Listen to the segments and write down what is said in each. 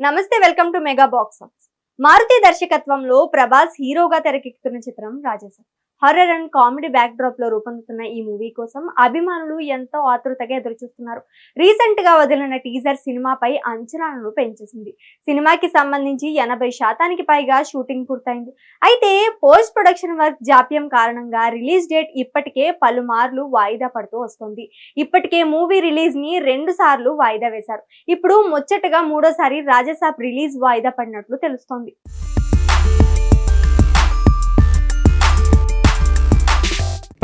నమస్తే welcome to mega box Maruthi దర్శకత్వంలో ప్రభాస్ హీరోగా తెరకెక్కుతున్న చిత్రం రాజేశ్వర్ హర్రర్ అండ్ కామెడీ బ్యాక్ డ్రాప్లో రూపొందుతున్న ఈ మూవీ కోసం అభిమానులు ఎంతో ఆతృతగా ఎదురుచూస్తున్నారు. రీసెంట్గా వదిలిన టీజర్ సినిమాపై అంచనాలను పెంచేసింది. సినిమాకి సంబంధించి ఎనభై శాతానికి పైగా షూటింగ్ పూర్తయింది. అయితే పోస్ట్ ప్రొడక్షన్ వర్క్ జాప్యం కారణంగా రిలీజ్ డేట్ ఇప్పటికే పలుమార్లు వాయిదా పడుతూ వస్తుంది. ఇప్పటికే మూవీ రిలీజ్ని రెండు సార్లు వాయిదా వేశారు. ఇప్పుడు ముచ్చటగా మూడోసారి రాజసాబ్ రిలీజ్ వాయిదా పడినట్లు తెలుస్తోంది.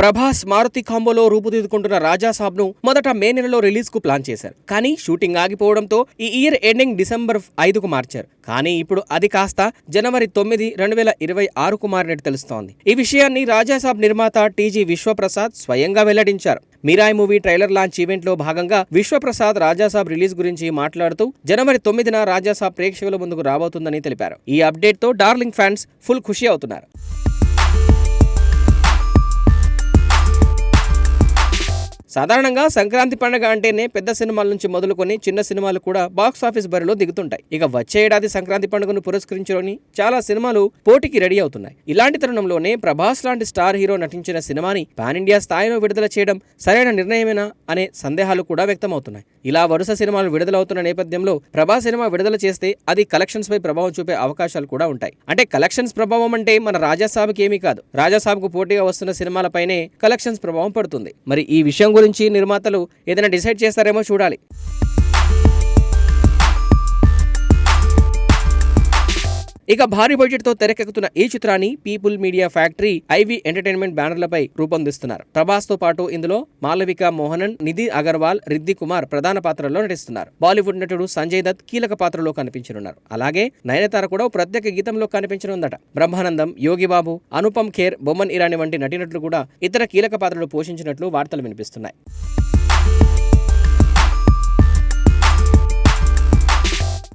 ప్రభాస్ మారుతి కాంబోలో రూపుదిద్దుకుంటున్న రాజాసాబ్ను మొదట మే నెలలో రిలీజ్కు ప్లాన్ చేశారు. కానీ షూటింగ్ ఆగిపోవడంతో ఈ ఇయర్ ఎండింగ్ డిసెంబర్ ఐదుకు మార్చారు. కానీ ఇప్పుడు అది కాస్త జనవరి తొమ్మిది రెండు వేల ఇరవై ఆరుకు మారినట్టు తెలుస్తోంది. ఈ విషయాన్ని రాజాసాబ్ నిర్మాత టీజీ విశ్వప్రసాద్ స్వయంగా వెల్లడించారు. మీరాయ్ మూవీ ట్రైలర్ లాంచ్ ఈవెంట్లో భాగంగా విశ్వప్రసాద్ రాజాసాబ్ రిలీజ్ గురించి మాట్లాడుతూ జనవరి తొమ్మిదిన రాజాసాబ్ ప్రేక్షకుల ముందుకు రాబోతుందని తెలిపారు. ఈ అప్డేట్తో డార్లింగ్ ఫ్యాన్స్ ఫుల్ ఖుషి అవుతున్నారు. సాధారణంగా సంక్రాంతి పండుగ అంటేనే పెద్ద సినిమాల నుంచి మొదలుకొని చిన్న సినిమాలు కూడా బాక్స్ ఆఫీస్ బరిలో దిగుతుంటాయి. ఇక వచ్చే ఏడాది సంక్రాంతి పండుగను పురస్కరించుకొని చాలా సినిమాలు పోటీకి రెడీ అవుతున్నాయి. ఇలాంటి తరుణంలోనే ప్రభాస్ లాంటి స్టార్ హీరో నటించిన సినిమాని పాన్ ఇండియా స్థాయిలో విడుదల చేయడం సరైన నిర్ణయమేనా అనే సందేహాలు కూడా వ్యక్తమవుతున్నాయి. ఇలా వరుస సినిమాలు విడుదలవుతున్న నేపథ్యంలో ప్రభాస్ సినిమా విడుదల చేస్తే అది కలెక్షన్స్ పై ప్రభావం చూపే అవకాశాలు కూడా ఉంటాయి. అంటే కలెక్షన్స్ ప్రభావం అంటే మన రాజాసాబ్కి ఏమీ కాదు. రాజాసాబ్కు పోటీగా వస్తున్న సినిమాలపైనే కలెక్షన్స్ ప్రభావం పడుతుంది. మరి ఈ విషయం గురించి నిర్మాతలు ఏదైనా డిసైడ్ చేస్తారేమో చూడాలి. ఇక భారీ బడ్జెట్తో తెరకెక్కుతున్న ఈ చిత్రాన్ని People Media Factory IV entertainment బ్యానర్లపై రూపొందిస్తున్నారు. ప్రభాస్తో పాటు ఇందులో మాలవిక మోహనన్ నిధి అగర్వాల్ రిద్ది కుమార్ ప్రధాన పాత్రల్లో నటిస్తున్నారు. బాలీవుడ్ నటుడు సంజయ్ దత్ కీలక పాత్రలో కనిపించనున్నారు. అలాగే నయనతార కూడా ప్రత్యేక గీతంలో కనిపించనుందట. బ్రహ్మానందం యోగిబాబు అనుపమ్ ఖేర్ బొమ్మన్ ఇరానీ వంటి నటినట్లు కూడా ఇతర కీలక పాత్రలు పోషించినట్లు వార్తలు వినిపిస్తున్నాయి.